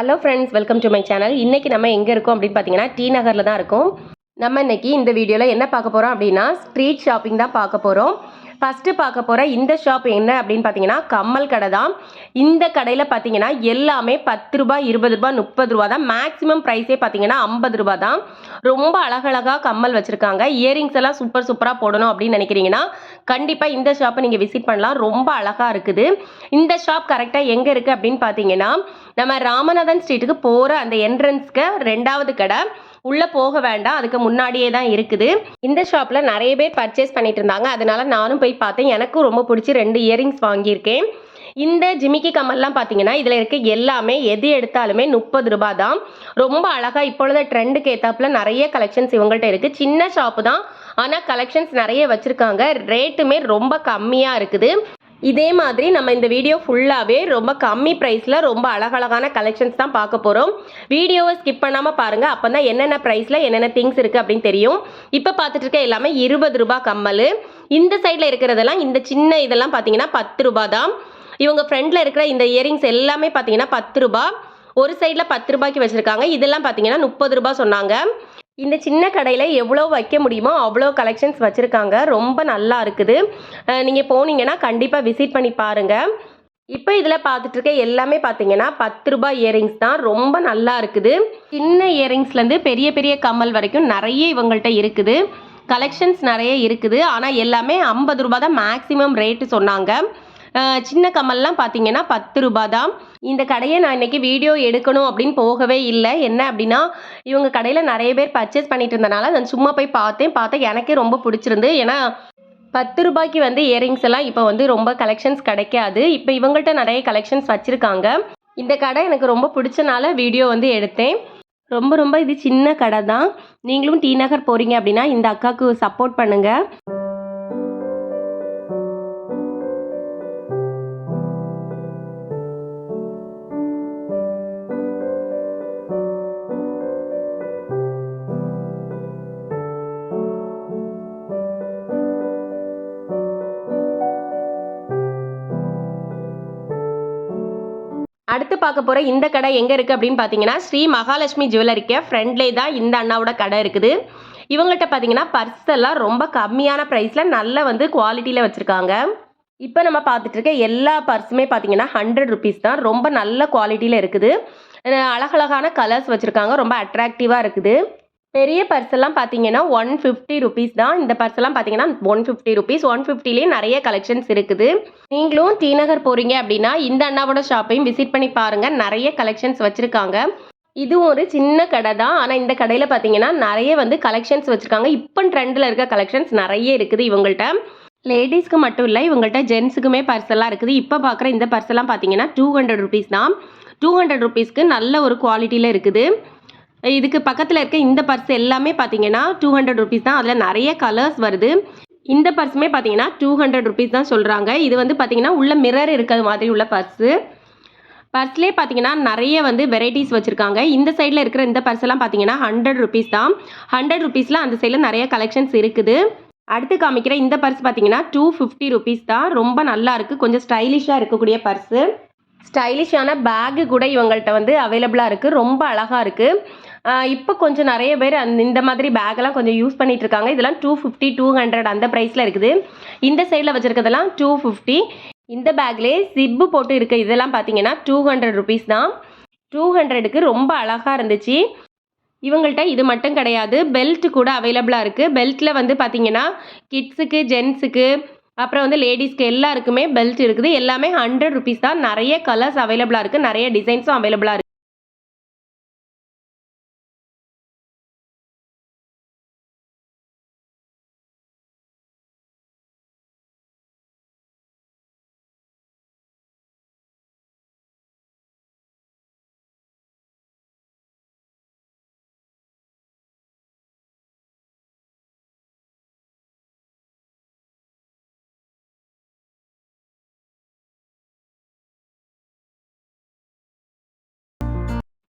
Hello friends welcome to my channel இன்றைக்கி நம்ம எங்கே இருக்கோம் அப்படின்னு பார்த்தீங்கன்னா டி நகரில் தான் இருக்கோம். நம்ம இன்னைக்கு இந்த வீடியோவில் என்ன பார்க்க போகிறோம் அப்படின்னா ஸ்ட்ரீட் ஷாப்பிங் தான் பார்க்க போகிறோம் ஃபஸ்ட்டு பார்க்க போகிற இந்த ஷாப் என்ன அப்படின்னு பார்த்தீங்கன்னா கம்மல் கடை தான். இந்த கடையில் பார்த்தீங்கன்னா எல்லாமே பத்து ரூபாய் இருபது ரூபாய் முப்பது ரூபா தான். மேக்ஸிமம் ப்ரைஸே பார்த்தீங்கன்னா ஐம்பது ரூபா தான். ரொம்ப அழகழகாக கம்மல் வச்சுருக்காங்க. இயரிங்ஸ் எல்லாம் சூப்பர் சூப்பராக போடணும் அப்படின்னு நினைக்கிறீங்கன்னா கண்டிப்பாக இந்த ஷாப்பை நீங்கள் விசிட் பண்ணலாம். ரொம்ப அழகாக இருக்குது. இந்த ஷாப் கரெக்டாக எங்கே இருக்குது அப்படின்னு பார்த்தீங்கன்னா நம்ம ராமநாதன் ஸ்ட்ரீட்டுக்கு போகிற அந்த என்ட்ரன்ஸ்க்கு ரெண்டாவது கடை. உள்ளே போக வேண்டாம். அதுக்கு முன்னாடியே தான் இருக்குது. இந்த ஷாப்பில் நிறைய பேர் பர்ச்சேஸ் பண்ணிட்டு இருந்தாங்க. அதனால நானும் போய் பார்த்தேன். எனக்கும் ரொம்ப பிடிச்சி ரெண்டு இயரிங்ஸ் வாங்கியிருக்கேன். இந்த ஜிமிக்கி கம்மல்லாம் பார்த்தீங்கன்னா இதில் இருக்க எல்லாமே எது எடுத்தாலுமே முப்பது ரூபா தான். ரொம்ப அழகாக இப்பொழுது ட்ரெண்டுக்கு ஏற்றாப்புல நிறைய கலெக்ஷன்ஸ் இவங்கள்ட்ட இருக்குது சின்ன ஷாப்பு தான். ஆனால் கலெக்ஷன்ஸ் நிறைய வச்சுருக்காங்க. ரேட்டுமே ரொம்ப கம்மியாக இருக்குது. இதே மாதிரி நம்ம இந்த வீடியோ ஃபுல்லாகவே ரொம்ப கம்மி ப்ரைஸில் ரொம்ப அழகழகான கலெக்ஷன்ஸ் தான் பார்க்க போகிறோம் வீடியோவை ஸ்கிப் பண்ணாமல் பாருங்கள் அப்போ தான் என்னென்ன ப்ரைஸில் என்னென்ன திங்ஸ் இருக்குது அப்படின்னு தெரியும். இப்போ பார்த்துட்டு இருக்க எல்லாமே இருபது ரூபாய் கம்மல். இந்த சைடில் இருக்கிறதெல்லாம் இந்த சின்ன இதெல்லாம் பார்த்தீங்கன்னா பத்து ரூபா தான். இவங்க ஃப்ரண்டில் இருக்கிற இந்த இயரிங்ஸ் எல்லாமே பார்த்தீங்கன்னா பத்து ரூபா. ஒரு சைடில் பத்து ரூபாய்க்கு வச்சுருக்காங்க. இதெல்லாம் பார்த்தீங்கன்னா முப்பது ரூபா சொன்னாங்க. இந்த சின்ன கடையில் எவ்வளோ வைக்க முடியுமோ அவ்வளோ கலெக்ஷன்ஸ் வச்சுருக்காங்க. ரொம்ப நல்லா இருக்குது. நீங்கள் போனீங்கன்னா கண்டிப்பாக விசிட் பண்ணி பாருங்கள் இப்போ இதில் பார்த்துட்டு இருக்க எல்லாமே பார்த்தீங்கன்னா பத்து ரூபாய் இயரிங்ஸ் தான். ரொம்ப நல்லா இருக்குது. சின்ன இயரிங்ஸ்லேருந்து பெரிய பெரிய கம்மல் வரைக்கும் நிறைய இவங்கள்ட்ட இருக்குது. கலெக்ஷன்ஸ் நிறைய இருக்குது. ஆனால் எல்லாமே ஐம்பது ரூபாய் தான் மேக்ஸிமம் ரேட்டு சொன்னாங்க. சின்ன கமல்லாம் பார்த்தீங்கன்னா பத்து ரூபாய் தான் இந்த கடையை நான் இன்னைக்கு வீடியோ எடுக்கணும் அப்படின்னு போகவே இல்லை. என்ன அப்படின்னா இவங்க கடையில் நிறைய பேர் பர்ச்சேஸ் பண்ணிட்டு இருந்தனால நான் சும்மா போய் பார்த்தேன். பார்த்தா எனக்கே ரொம்ப பிடிச்சிருந்து. ஏன்னா பத்து ரூபாய்க்கு வந்து இயரிங்ஸ் எல்லாம் இப்போ வந்து ரொம்ப கலெக்ஷன்ஸ் கிடைக்காது. இப்போ இவங்கள்ட்ட நிறைய கலெக்ஷன்ஸ் வச்சுருக்காங்க. இந்த கடை எனக்கு ரொம்ப பிடிச்சனால வீடியோ வந்து எடுத்தேன். ரொம்ப ரொம்ப இது சின்ன கடை தான் நீங்களும் டி நகர் போகிறீங்க அப்படின்னா இந்த அக்காவுக்கு சப்போர்ட் பண்ணுங்கள் அடுத்து பார்க்க போகிற இந்த கடை எங்கே இருக்குது அப்படின்னு பார்த்தீங்கன்னா ஸ்ரீ மகாலட்சுமி ஜுவல்லரிக்கு ஃப்ரெண்ட்லேயே தான் இந்த அண்ணாவோட கடை இருக்குது. இவங்கள்ட்ட பார்த்தீங்கன்னா பர்ஸ் எல்லாம் ரொம்ப கம்மியான ப்ரைஸில் நல்ல வந்து குவாலிட்டியில் வச்சுருக்காங்க. இப்போ நம்ம பார்த்துட்டு இருக்க எல்லா பர்ஸுமே பார்த்தீங்கன்னா ஹண்ட்ரட் ருபீஸ் தான். ரொம்ப நல்ல குவாலிட்டியில் இருக்குது. அழகழகான கலர்ஸ் வச்சுருக்காங்க. ரொம்ப அட்ராக்டிவாக இருக்குது. பெரிய பர்ஸ் எல்லாம் பார்த்தீங்கன்னா ஒன் ஃபிஃப்டி ருபீஸ் தான். இந்த பர்ஸ் எல்லாம் பார்த்தீங்கன்னா ஒன் ஃபிஃப்டி ருபீஸ் ஒன் ஃபிஃப்டிலேயே நிறைய கலெக்ஷன்ஸ் இருக்குது. நீங்களும் டி நகர் போகிறீங்க அப்படின்னா இந்த அண்ணாவோட ஷாப்பையும் விசிட் பண்ணி பாருங்கள் நிறைய கலெக்ஷன்ஸ் வச்சுருக்காங்க. இது ஒரு சின்ன கடை தான். ஆனால் இந்த கடையில் பார்த்தீங்கன்னா நிறைய வந்து கலெக்ஷன்ஸ் வச்சுருக்காங்க. இப்போ ட்ரெண்டில் இருக்க கலெக்ஷன்ஸ் நிறைய இருக்குது இவங்கள்ட்ட. லேடிஸ்க்கு மட்டும் இல்லை இவங்கள்ட்ட ஜென்ஸுக்குமே பர்ஸெல்லாம் இருக்குது. இப்போ பார்க்குற இந்த பர்ஸெல்லாம் பார்த்தீங்கன்னா டூ ஹண்ட்ரட் ருபீஸ் தான். டூ ஹண்ட்ரட் ருபீஸ்க்கு நல்ல ஒரு குவாலிட்டியில் இருக்குது. இதுக்கு பக்கத்தில் இருக்க இந்த பர்ஸ் எல்லாமே பார்த்தீங்கன்னா டூ ஹண்ட்ரட் ருபீஸ் தான். அதில் நிறைய கலர்ஸ் வருது. இந்த பர்ஸுமே பார்த்தீங்கன்னா டூ ஹண்ட்ரட் ருபீஸ் தான் சொல்கிறாங்க இது வந்து பார்த்தீங்கன்னா உள்ள மிரர் இருக்கிற மாதிரி உள்ள பர்ஸு பர்ஸ்லேயே பார்த்தீங்கன்னா நிறைய வந்து வெரைட்டிஸ் வச்சுருக்காங்க. இந்த சைடில் இருக்கிற இந்த பர்ஸ் எல்லாம் பார்த்தீங்கன்னா ஹண்ட்ரட் ருபீஸ் தான். ஹண்ட்ரட் ருபீஸில் அந்த சைடில் நிறைய கலெக்ஷன்ஸ் இருக்குது. அடுத்து காமிக்கிற இந்த பர்ஸ் பார்த்தீங்கன்னா டூ ஃபிஃப்டி ருபீஸ் தான். ரொம்ப நல்லா இருக்குது கொஞ்சம் ஸ்டைலிஷாக இருக்கக்கூடிய பர்ஸு ஸ்டைலிஷான பேக்கு கூட இவங்கள்ட்ட வந்து அவைலபிளாக இருக்குது ரொம்ப அழகாக இருக்குது இப்போ கொஞ்சம் நிறைய பேர் அந்த இந்த மாதிரி பேக்கெல்லாம் கொஞ்சம் யூஸ் பண்ணிட்டு இருக்காங்க இதெல்லாம் டூ ஃபிஃப்டி டூ ஹண்ட்ரட் அந்த ப்ரைஸில் இருக்குது. இந்த சைடில் வச்சுருக்கிறதெல்லாம் டூ ஃபிஃப்டி இந்த பேக்லேயே சிப்பு போட்டு இருக்க இதெல்லாம் பார்த்தீங்கன்னா டூ ஹண்ட்ரட் ருபீஸ் தான். டூ ஹண்ட்ரடுக்கு ரொம்ப அழகாக இருந்துச்சு. இவங்கள்ட்ட இது மட்டும் கிடையாது. பெல்ட் கூட அவைலபிளாக இருக்குது பெல்ட்டில் வந்து பார்த்தீங்கன்னா கிட்ஸுக்கு ஜென்ஸுக்கு அப்புறம் வந்து லேடிஸ்க்கு எல்லாருக்குமே பெல்ட் இருக்குது. எல்லாமே ஹண்ட்ரட் ருபீஸ் தான். நிறைய கலர்ஸ் அவைலபிளாக இருக்குது நிறைய டிசைன்ஸும் அவைலபிளாக இருக்குது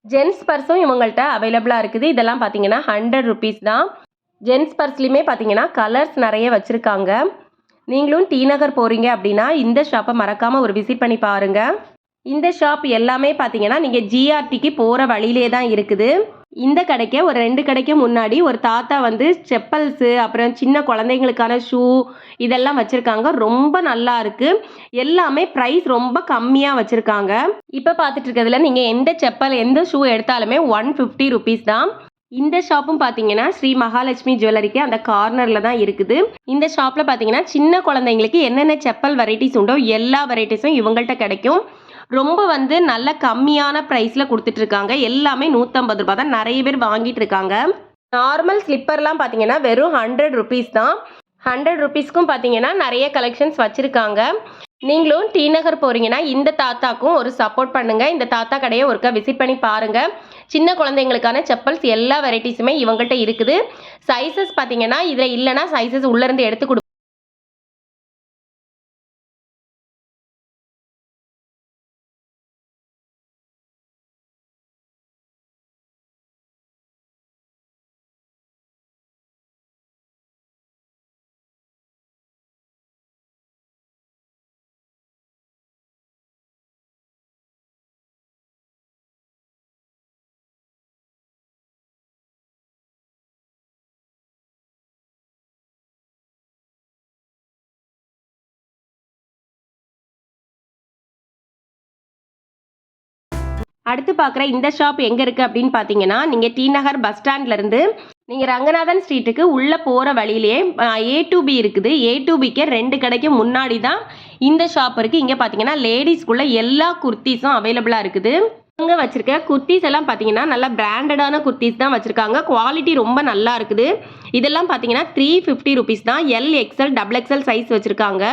ஜென்ஸ் பர்ஸும் இவங்கள்ட்ட அவைலபிளாக இருக்குது. இதெல்லாம் பார்த்தீங்கன்னா ஹண்ட்ரட் ருபீஸ் தான். ஜென்ஸ் பர்ஸ்லையுமே பார்த்தீங்கன்னா கலர்ஸ் நிறைய வச்சுருக்காங்க. நீங்களும் டி நகர் போகிறீங்க அப்படின்னா இந்த ஷாப்பை மறக்காமல் ஒரு விசிட் பண்ணி பாருங்கள் இந்த ஷாப் எல்லாமே பார்த்தீங்கன்னா நீங்கள் ஜிஆர்டிக்கு போகிற வழியிலே தான் இருக்குது. இந்த கடைக்கு ஒரு ரெண்டு கடைக்கு முன்னாடி ஒரு தாத்தா வந்து செப்பல்ஸு அப்புறம் சின்ன குழந்தைங்களுக்கான ஷூ இதெல்லாம் வச்சுருக்காங்க. ரொம்ப நல்லா இருக்குது எல்லாமே ப்ரைஸ் ரொம்ப கம்மியாக வச்சுருக்காங்க. இப்போ பார்த்துட்டு இருக்கிறதுல நீங்கள் எந்த செப்பல் எந்த ஷூ எடுத்தாலுமே ஒன் ஃபிஃப்டி ருபீஸ் தான். இந்த ஷாப்பும் பார்த்தீங்கன்னா ஸ்ரீ மகாலட்சுமி ஜுவல்லரிக்கு அந்த கார்னரில் தான் இருக்குது. இந்த ஷாப்பில் பார்த்தீங்கன்னா சின்ன குழந்தைங்களுக்கு என்னென்ன செப்பல் வெரைட்டிஸ் உண்டோ எல்லா வெரைட்டிஸும் இவங்கள்ட்ட கிடைக்கும். ரொம்ப வந்து நல்ல கம்மியான ப்ரைஸில் கொடுத்துட்ருக்காங்க. எல்லாமே நூற்றம்பது ரூபா தான். நிறைய பேர் வாங்கிட்டு இருக்காங்க நார்மல் ஸ்லிப்பர்லாம் பார்த்தீங்கன்னா வெறும் ஹண்ட்ரட் ருபீஸ் தான். ஹண்ட்ரட் ருபீஸ்க்கும் பார்த்தீங்கன்னா நிறைய கலெக்ஷன்ஸ் வச்சுருக்காங்க. நீங்களும் டி நகர் போகிறீங்கன்னா இந்த தாத்தாக்கும் ஒரு சப்போர்ட் பண்ணுங்கள் இந்த தாத்தா கடையை ஒருக்கா விசிட் பண்ணி பாருங்கள் சின்ன குழந்தைங்களுக்கான செப்பல்ஸ் எல்லா வெரைட்டிஸுமே இவங்கள்ட்ட இருக்குது. சைஸஸ் பார்த்தீங்கன்னா இதில் இல்லைன்னா சைஸஸ் உள்ளேருந்து எடுத்து கொடு அடுத்து பார்க்குற இந்த ஷாப் எங்கே இருக்குது அப்படின்னு பார்த்தீங்கன்னா நீங்கள் டி நகர் பஸ் ஸ்டாண்ட்லேருந்து நீங்கள் ரங்கநாதன் ஸ்ட்ரீட்டுக்கு உள்ளே போகிற வழியிலே ஏ டு பி இருக்குது. ஏ டு பிக்கு ரெண்டு கடைக்கு முன்னாடி தான் இந்த ஷாப் இருக்குது. இங்கே பார்த்தீங்கன்னா லேடிஸ்க்குள்ளே எல்லா குர்த்திஸும் அவைலபிளாக இருக்குது. இங்கே வச்சுருக்க குர்த்திஸ் எல்லாம் பார்த்தீங்கன்னா நல்லா பிராண்டடான குர்த்திஸ் தான் வச்சுருக்காங்க. குவாலிட்டி ரொம்ப நல்லா இருக்குது. இதெல்லாம் பார்த்தீங்கன்னா த்ரீ ஃபிஃப்டி ருபீஸ் தான். L XL double XL size வச்சுருக்காங்க.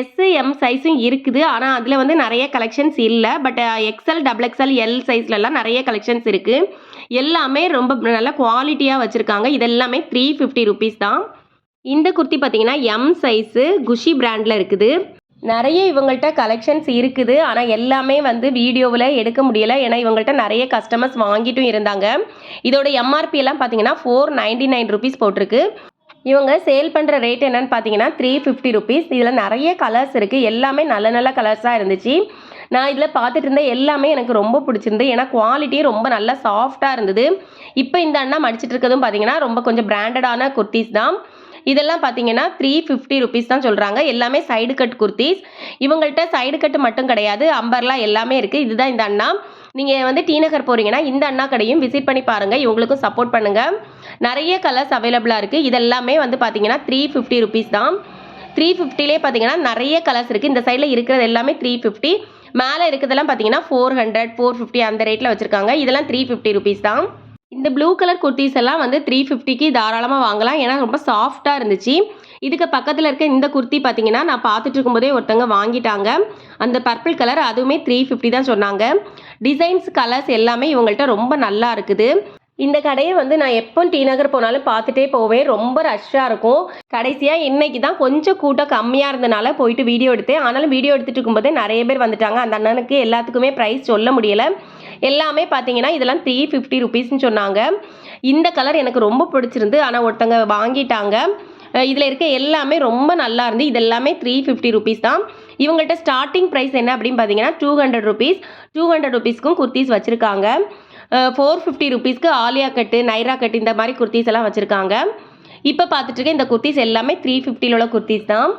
எஸ்ஸு எம் சைஸும் இருக்குது. ஆனால் அதில் வந்து நிறைய கலெக்ஷன்ஸ் இல்லை. But XL double XL L சைஸ்லலாம் நிறைய கலெக்ஷன்ஸ் இருக்குது எல்லாமே ரொம்ப நல்ல குவாலிட்டியாக வச்சுருக்காங்க. இது எல்லாமே த்ரீ ஃபிஃப்டி ருபீஸ் தான். இந்த குர்த்தி பார்த்தீங்கன்னா எம் சைஸு குஷி பிராண்டில் இருக்குது. நிறைய இவங்கள்ட்ட கலெக்ஷன்ஸ் இருக்குது. ஆனால் எல்லாமே வந்து வீடியோவில் எடுக்க முடியலை. ஏன்னா இவங்கள்ட்ட நிறைய கஸ்டமர்ஸ் வாங்கிட்டும் இருந்தாங்க. இதோட எம்ஆர்பி எல்லாம் பார்த்தீங்கன்னா ஃபோர் நைன்டி நைன் ருபீஸ் போட்டிருக்கு. இவங்க சேல் பண்ணுற ரேட் என்னன்னு பார்த்தீங்கன்னா த்ரீ ஃபிஃப்டி ருபீஸ் இதில் நிறைய கலர்ஸ் இருக்குது எல்லாமே நல்ல நல்ல கலர்ஸாக இருந்துச்சு. நான் இதில் பார்த்துட்டு இருந்த எல்லாமே எனக்கு ரொம்ப பிடிச்சிருந்து ஏன்னா குவாலிட்டி ரொம்ப நல்லா சாஃப்டாக இருந்தது. இப்போ இந்த அண்ணா மடிச்சிட்டு இருக்கிறதும் பார்த்தீங்கன்னா ரொம்ப கொஞ்சம் பிராண்டடான குர்த்திஸ் தான். இதெல்லாம் பார்த்தீங்கன்னா த்ரீ ஃபிஃப்டி ருபீஸ் தான் சொல்கிறாங்க எல்லாமே சைடு கட் குர்த்திஸ் இவங்கள்ட்ட சைடு கட்டு மட்டும் கிடையாது. அம்பர்லாம் எல்லாமே இருக்குது இதுதான் இந்த அண்ணா. நீங்கள் வந்து டி நகர் போகிறீங்கன்னா இந்த அண்ணா கடையும் விசிட் பண்ணி பாருங்கள் இவங்களுக்கும் சப்போர்ட் பண்ணுங்கள் நிறைய கலர்ஸ் அவைலபிளாக இருக்குது இதெல்லாமே வந்து பார்த்தீங்கன்னா த்ரீ ஃபிஃப்டி ருபீஸ் தான். த்ரீ ஃபிஃப்டிலே பார்த்தீங்கன்னா நிறைய கலர்ஸ் இருக்குது இந்த சைடில் இருக்கிறது எல்லாமே த்ரீ ஃபிஃப்டி மேலே இருக்கிறதெல்லாம் பார்த்தீங்கன்னா ஃபோர் ஹண்ட்ரட் ஃபோர் ஃபிஃப்டி அந்த ரேட்டில் வச்சுருக்காங்க. இதெல்லாம் த்ரீ ஃபிஃப்டி ருபீஸ் தான். இந்த ப்ளூ கலர் குர்த்திஸ் எல்லாம் வந்து த்ரீ ஃபிஃப்டிக்கு தாராளமாக வாங்கலாம். ஏன்னா ரொம்ப சாஃப்டாக இருந்துச்சு. இதுக்கு பக்கத்தில் இருக்க இந்த குர்த்தி பார்த்தீங்கன்னா நான் பார்த்துட்டு இருக்கும்போதே ஒருத்தவங்க வாங்கிட்டாங்க. அந்த பர்பிள் கலர் அதுவுமே த்ரீ ஃபிஃப்டி தான் சொன்னாங்க. டிசைன்ஸ் கலர்ஸ் எல்லாமே இவங்கள்ட்ட ரொம்ப நல்லா இருக்குது. இந்த கடையை வந்து நான் எப்போ டி நகர் போனாலும் பார்த்துட்டே போவேன். ரொம்ப ரஷ்ஷாக இருக்கும். கடைசியாக இன்னைக்கு தான் கொஞ்சம் கூட்டம் கம்மியாக இருந்தனால போயிட்டு வீடியோ எடுத்தேன். ஆனாலும் வீடியோ எடுத்துகிட்டு இருக்கும்போதே நிறைய பேர் வந்துட்டாங்க. அந்த அண்ணனுக்கு எல்லாத்துக்குமே ப்ரைஸ் சொல்ல முடியலை. எல்லாமே பார்த்தீங்கன்னா இதெல்லாம் த்ரீ ஃபிஃப்டி ருபீஸ்னு சொன்னாங்க. இந்த கலர் எனக்கு ரொம்ப பிடிச்சிருந்து ஆனால் ஒருத்தங்க வாங்கிட்டாங்க. இதில் இருக்க எல்லாமே ரொம்ப நல்லா இருந்து இது எல்லாமே த்ரீ ஃபிஃப்டி ருபீஸ் தான். இவங்கள்ட்ட ஸ்டார்டிங் ப்ரைஸ் என்ன அப்படின்னு பார்த்தீங்கன்னா two hundred rupees two hundred ருபீஸ்க்கும் kurtis வச்சுருக்காங்க. ஃபோர் ஃபிஃப்டி ருபீஸ்க்கு ஆலியா கட்டு நைரா கட்டு இந்த மாதிரி குர்த்திஸ் எல்லாம் வச்சுருக்காங்க. இப்போ பார்த்துட்டு இருக்க இந்த குர்த்திஸ் எல்லாமே த்ரீ ஃபிஃப்டியில் உள்ள குர்த்திஸ் தான்.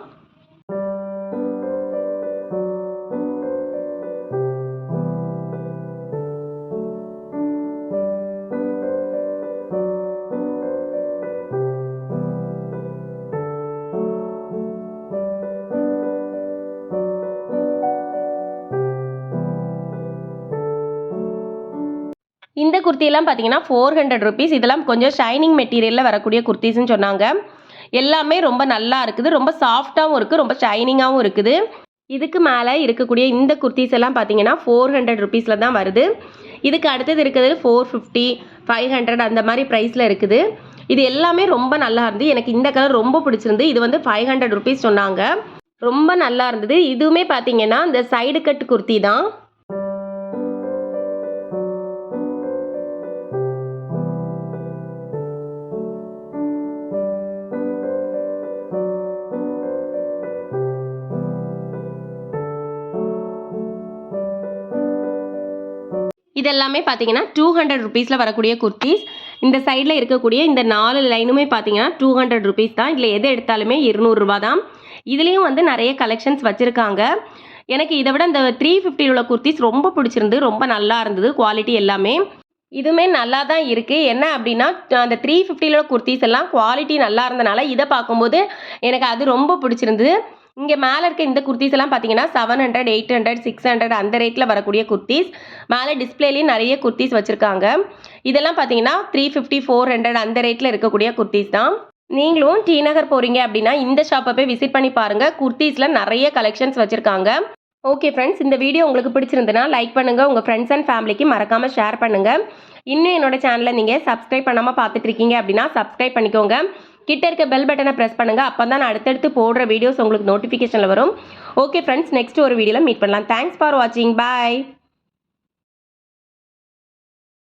இந்த குர்த்தியெல்லாம் பார்த்தீங்கன்னா ஃபோர் ஹண்ட்ரட் ருபீஸ் இதெல்லாம் கொஞ்சம் ஷைனிங் மெட்டீரியலில் வரக்கூடிய குர்த்திஸ்ன்னு சொன்னாங்க. எல்லாமே ரொம்ப நல்லா இருக்குது. ரொம்ப சாஃப்டாகவும் இருக்குது ரொம்ப ஷைனிங்காகவும் இருக்குது. இதுக்கு மேலே இருக்கக்கூடிய இந்த குர்த்திஸ் எல்லாம் பார்த்தீங்கன்னா ஃபோர் ஹண்ட்ரட் ருபீஸில் தான் வருது. இதுக்கு அடுத்தது இருக்கிறது ஃபோர் ஃபிஃப்டி ஃபைவ் ஹண்ட்ரட் அந்த மாதிரி ப்ரைஸில் இருக்குது. இது எல்லாமே ரொம்ப நல்லா இருந்து எனக்கு இந்த கலர் ரொம்ப பிடிச்சிருந்து இது வந்து ஃபைவ் ஹண்ட்ரட் ருபீஸ் சொன்னாங்க. ரொம்ப நல்லா இருந்தது. இதுவுமே பார்த்தீங்கன்னா இந்த சைடு கட் குர்த்தி தான். இதெல்லாமே பார்த்தீங்கன்னா டூ ஹண்ட்ரட் ருபீஸில் வரக்கூடிய குர்த்திஸ் இந்த சைடில் இருக்கக்கூடிய இந்த நாலு லைனுமே பார்த்தீங்கன்னா டூ ஹண்ட்ரட் ருபீஸ் தான். இதில் எது எடுத்தாலுமே இருநூறுரூவா தான். இதுலேயும் வந்து நிறைய கலெக்ஷன்ஸ் வச்சுருக்காங்க. எனக்கு இதை விட இந்த த்ரீ ஃபிஃப்டியில் உள்ள குர்த்திஸ் ரொம்ப பிடிச்சிருந்து ரொம்ப நல்லா இருந்தது குவாலிட்டி எல்லாமே. இதுவுமே நல்லா தான் இருக்குது என்ன அப்படின்னா அந்த த்ரீ ஃபிஃப்டியில் குர்த்திஸ் எல்லாம் குவாலிட்டி நல்லா இருந்தனால இதை பார்க்கும்போது எனக்கு அது ரொம்ப பிடிச்சிருந்தது. இங்கே மேலே இருக்க இந்த குர்த்திஸ் எல்லாம் பார்த்தீங்கன்னா seven hundred eight hundred six hundred அந்த ரேட்டில் வரக்கூடிய குர்த்திஸ். மேலே டிஸ்பிளேலேயும் நிறைய குர்த்திஸ் வச்சுருக்காங்க. இதெல்லாம் பார்த்தீங்கன்னா த்ரீ ஃபிஃப்டி ஃபோர் ஹண்ட்ரட் அந்த ரேட்டில் இருக்கக்கூடிய குர்த்திஸ் தான். நீங்களும் டி நகர் போகிறீங்க அப்படின்னா இந்த ஷாப்பை போய் விசிட் பண்ணி பாருங்கள் குர்த்திஸில் நிறைய கலெக்ஷன்ஸ் வச்சுருக்காங்க. ஓகே ஃப்ரெண்ட்ஸ் இந்த வீடியோ உங்களுக்கு பிடிச்சிருந்துன்னா லைக் பண்ணுங்கள் உங்கள் ஃப்ரெண்ட்ஸ் அண்ட் ஃபேமிலிக்கு மறக்காமல் ஷேர் பண்ணுங்கள் இன்னும் என்னோட சேனலை நீங்கள் சப்ஸ்கிரைப் பண்ணாமல் பார்த்துட்ருக்கீங்க அப்படின்னா சப்ஸ்கிரைப் பண்ணிக்கோங்க. கிட்ட இருக்க பெல் பட்டனை ப்ரெஸ் பண்ணுங்கள் அப்போ தான் நான் அடுத்தடுத்து போடுற வீடியோஸ் உங்களுக்கு நோட்டிஃபிகேஷனில் வரும். ஓகே ஃப்ரெண்ட்ஸ் நெக்ஸ்ட் ஒரு வீடியோவில் மீட் பண்ணலாம். தேங்க்ஸ் ஃபார் வாட்சிங் பாய்